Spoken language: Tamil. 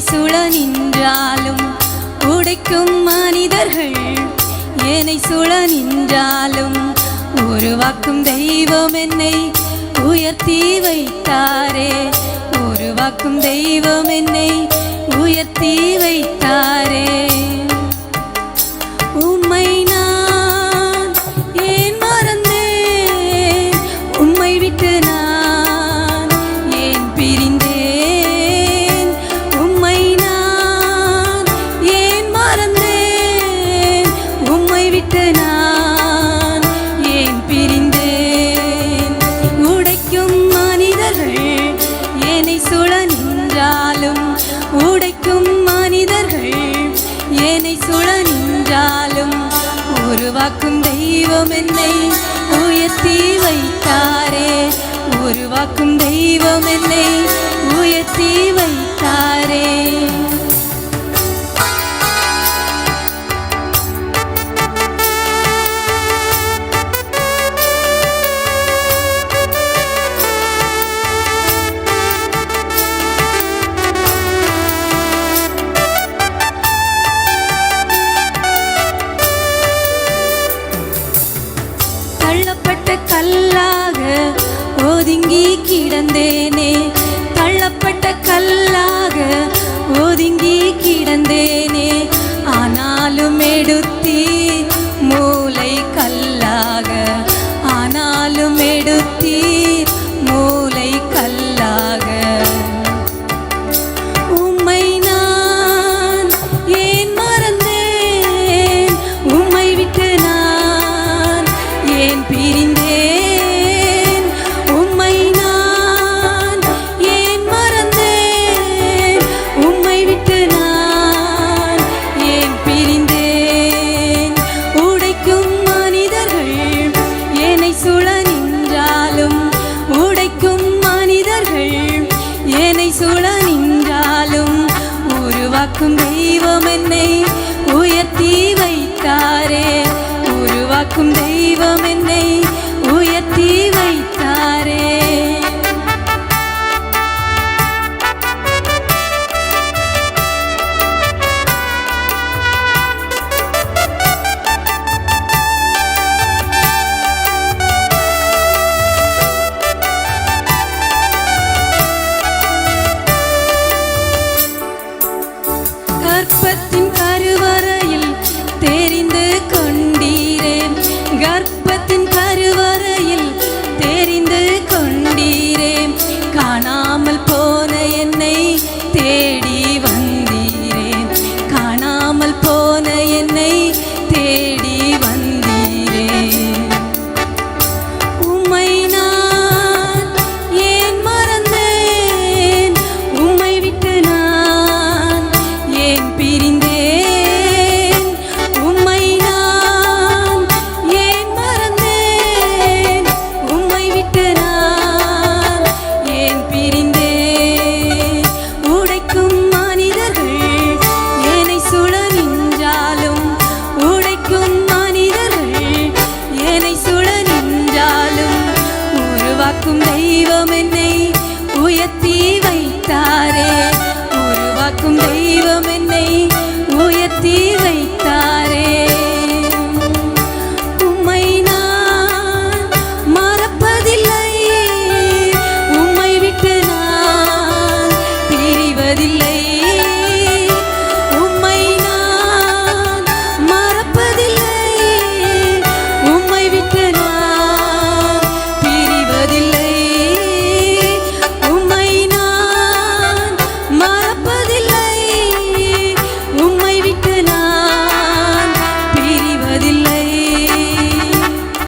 சுழ நின்றாலும் உடைக்கும் மனிதர்கள் என்னை சுழ நின்றாலும் உருவாக்கும் தெய்வம் என்னை உயர்த்தி வைத்தாரே. உருவாக்கும் தெய்வம் என்னை உயர்த்தி வைத்தாரே. என்னை சுழ நின்றாலும் உருவாக்கும் தெய்வம் என்னை உயர்த்தி வைத்தாரே. உருவாக்கும் தெய்வம் என்னை உயர்த்தி வைத்தாரே. ஒதுங்கி கிடந்தேனே. தள்ளப்பட்ட கல்லாக ஒதுங்கி கிடந்தேனே. ஆனாலும் எடுத்தீ மனிதர்கள் என்னை சுழ நின்றாலும் உருவாக்கும் தெய்வம் என்னை உயர்த்தி வைத்தாரே. உருவாக்கும் தெய்வம் என்னை உயர்த்தி உருவாக்கும் தெய்வம் என்னை உயர்த்தி வைத்தாரே. உருவாக்கும் தெய்வம் என்னை